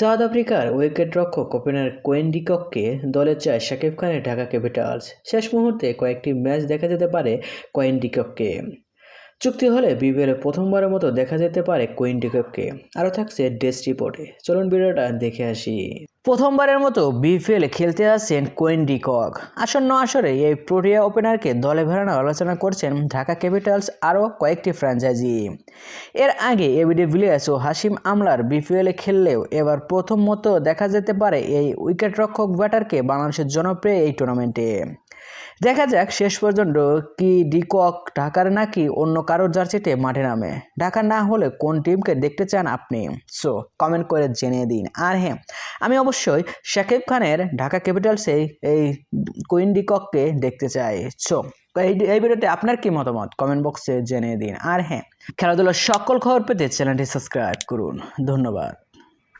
South আফ্রিকার wicket রক্ষক opener কোয়েন্ডি ডিকককে দলে চায় শাকিব খানের ঢাকা ক্যাপিটালস। শেষ মুহূর্তে কয়েকটি ম্যাচ দেখা যেতে পারে কোয়েন্ডি ডিকককে। চুক্তি হলে বিপিএলে প্রথমবারের মতো দেখা যেতে পারে কোয়েন ডিকককে আরও থাকছে ডেস্ট রিপোর্টে। চলুন ভিডিওটা দেখে আসি। প্রথমবারের মতো বিপিএল খেলতে আসছেন কোয়েন ডিকক আসন্ন আসরে এই প্রোটিয়া ওপেনারকে দলে ভেড়ানোর আলোচনা করছেন ঢাকা ক্যাপিটালস আরও কয়েকটি ফ্র্যাঞ্চাইজি। এর আগে এবিডি ভিলিয়ার্স ও হাসিম আমলার বিপিএলে খেললেও এবার প্রথম মতো দেখা যেতে পারে এই উইকেটরক্ষক ব্যাটারকে বাংলাদেশের জনপ্রিয় এই টুর্নামেন্টে। দেখা যাক শেষ পর্যন্ত কি ডিকক ঢাকার নাকি অন্য কারোর জার্সিতে মাঠে নামে। ঢাকা না হলে কোন টিমকে দেখতে চান আপনি? সো কমেন্ট করে জেনে দিন। আর হ্যাঁ আমি অবশ্যই শাকিব খানের ঢাকা ক্যাপিটালসে এই কুইন ডিকককে দেখতে চাই। সো এই এই ভিডিওতে আপনার কি মতামত? কমেন্ট বক্সে জেনে দিন। আর হ্যাঁ খেলাধুলার সকল খবর পেতে চ্যানেলটি সাবস্ক্রাইব করুন। ধন্যবাদ।